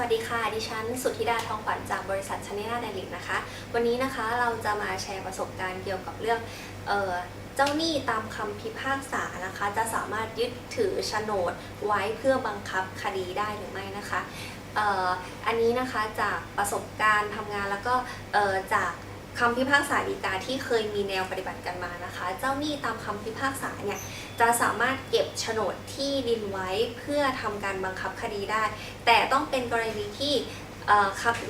วัสดีค่ะ ดิฉันสุธิดาทองขวัญจากบริษัทชนนาไดลิกนะคะ วันนี้นะคะเราจะมาแชร์ประสบการณ์เกี่ยวกับเรื่องเออเจ้าหนี้ตามคำพิพากษานะคะ จะสามารถยึดถือโฉนดไว้เพื่อบังคับคดีได้หรือไม่นะคะอออันนี้นะคะจากประสบการณ์ทำงานแล้วก็ออจาก คำพิพากษาฎีกาที่เคยมีแนวปฏิบัติกันมานะคะ เจ้าหนี้ตามคำพิพากษาเนี่ยจะสามารถเก็บโฉนดที่ดินไว้เพื่อทำการบังคับคดีได้ แต่ต้องเป็นกรณีที่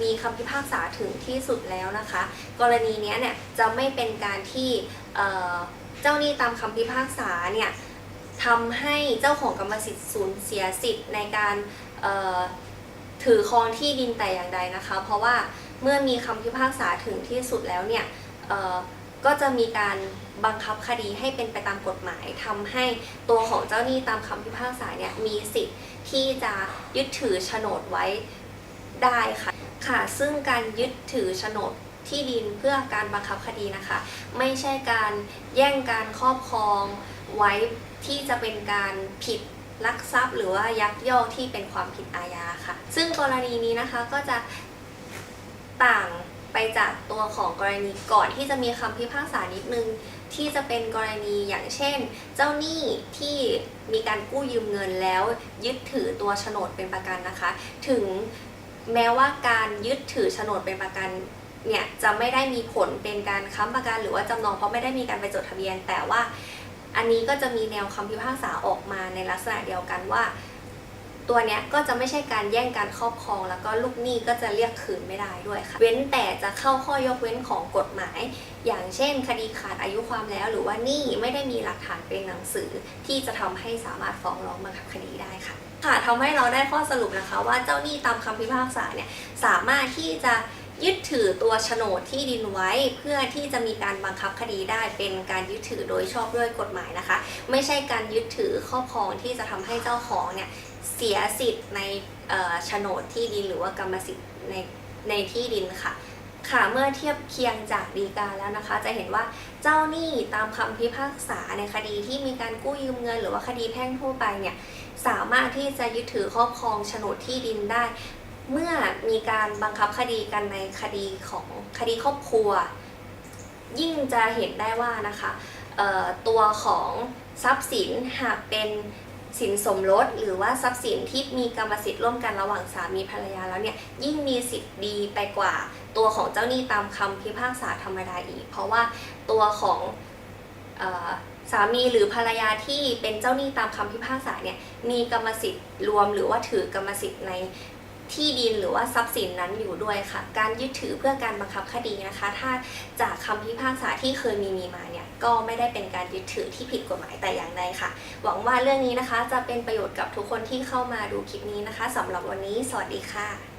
มีคำพิพากษาถึงที่สุดแล้วนะคะ กรณีนี้เนี่ยจะไม่เป็นการที่เเจ้าหนี้ตามคำพิพากษาเนี่ยทำให้เจ้าของกรรมสิทธิ์สูญเสียสิทธิ์ในการถือครองที่ดินแต่อย่างใดนะคะ เพราะว่า เมื่อมีคำพิพากษาถึงที่สุดแล้วเนี่ยก็จะมีการบังคับคดีให้เป็นไปตามกฎหมายทำให้ตัวของเจ้าหนี้ตามคำพิพากษาเนี่ยมีสิทธิ์ที่จะยึดถือโฉนดไว้ได้ค่ะค่ะ ซึ่งการยึดถือโฉนดที่ดินเพื่อการบังคับคดีนะคะ ไม่ใช่การแย่งการครอบครองไว้ที่จะเป็นการผิดลักทรัพย์ หรือว่ายักยอกที่เป็นความผิดอาญาค่ะ ซึ่งกรณีนี้นะคะก็จะ ต่างไปจากตัวของกรณีก่อนที่จะมีคำพิพากษานิดนึง ที่จะเป็นกรณีอย่างเช่น เจ้าหนี้ที่มีการกู้ยืมเงินแล้ว ยึดถือตัวโฉนดเป็นประกันนะคะ ถึงแม้ว่าการยึดถือโฉนดเป็นประกันเนี่ยจะไม่ได้มีผลเป็นการค้ำประกันหรือว่าจำนองเพราะไม่ได้มีการไปจดทะเบียน แต่ว่าอันนี้ก็จะมีแนวคำพิพากษาออกมาในลักษณะเดียวกันว่า ตัวเนี้ยก็จะไม่ใช่การแย่งการครอบครอง แล้วก็ลูกหนี้ก็จะเรียกคืนไม่ได้ด้วยค่ะ เว้นแต่จะเข้าข้อยกเว้นของกฎหมาย อย่างเช่น คดีขาดอายุความแล้วหรือว่าหนี้ไม่ได้มีหลักฐานเป็นหนังสือ ที่จะทำให้สามารถฟ้องร้องบังคับคดีได้ค่ะ ค่ะทำให้เราได้ข้อสรุปนะคะว่าเจ้าหนี้ตามคำพิพากษาเนี่ยสามารถที่จะยึดถือตัวโฉนดที่ดินไว้เพื่อที่จะมีการบังคับคดีได้เป็นการยึดถือโดยชอบด้วยกฎหมายนะคะ ไม่ใช่การยึดถือครอบครองที่จะทำให้เจ้าของเนี่ย เสียสิทธิ์ในโฉนดที่ดินหรือว่ากรรมสิทธิ์ในในที่ดินค่ะ ค่ะเมื่อเทียบเคียงจากดีกาแล้วนะคะ จะเห็นว่าเจ้าหนี้ตามคำพิพากษาในคดีที่มีการกู้ยืมเงิน หรือว่าคดีแพ่งทั่วไปเนี่ยสามารถที่จะยึดถือครอบครองโฉนดที่ดินได้ เมื่อมีการบังคับคดีกันในคดีของคดีครอบครัว ยิ่งจะเห็นได้ว่านะคะตัวของทรัพย์สินหากเป็น สินสมรสหรือว่าทรัพย์สินที่มีกรรมสิทธิ์ร่วมกันระหว่างสามีภรรยาแล้วเนี่ยยิ่งมีสิทธิ์ดีไปกว่าตัวของเจ้าหนี้ตามคำพิพากษาธรรมดาอีก เพราะว่าตัวของออสามีหรือภรรยาที่เป็นเจ้าหนี้ตามคำพิพากษาเนี่ยมีกรรมสิทธิ์รวมหรือว่าถือกรรมสิทธิ์ใน ที่ดินหรือว่าทรัพย์สินนั้นอยู่ด้วยค่ะ การยึดถือเพื่อการบังคับคดีนะคะ ถ้าจากคำพิพากษาที่เคยมีมีมาเนี่ยก็ไม่ได้เป็นการยึดถือที่ผิดกฎหมายแต่อย่างใดค่ะ หวังว่าเรื่องนี้นะคะจะเป็นประโยชน์กับทุกคนที่เข้ามาดูคลิปนี้นะคะสำหรับวันนี้ สวัสดีค่ะ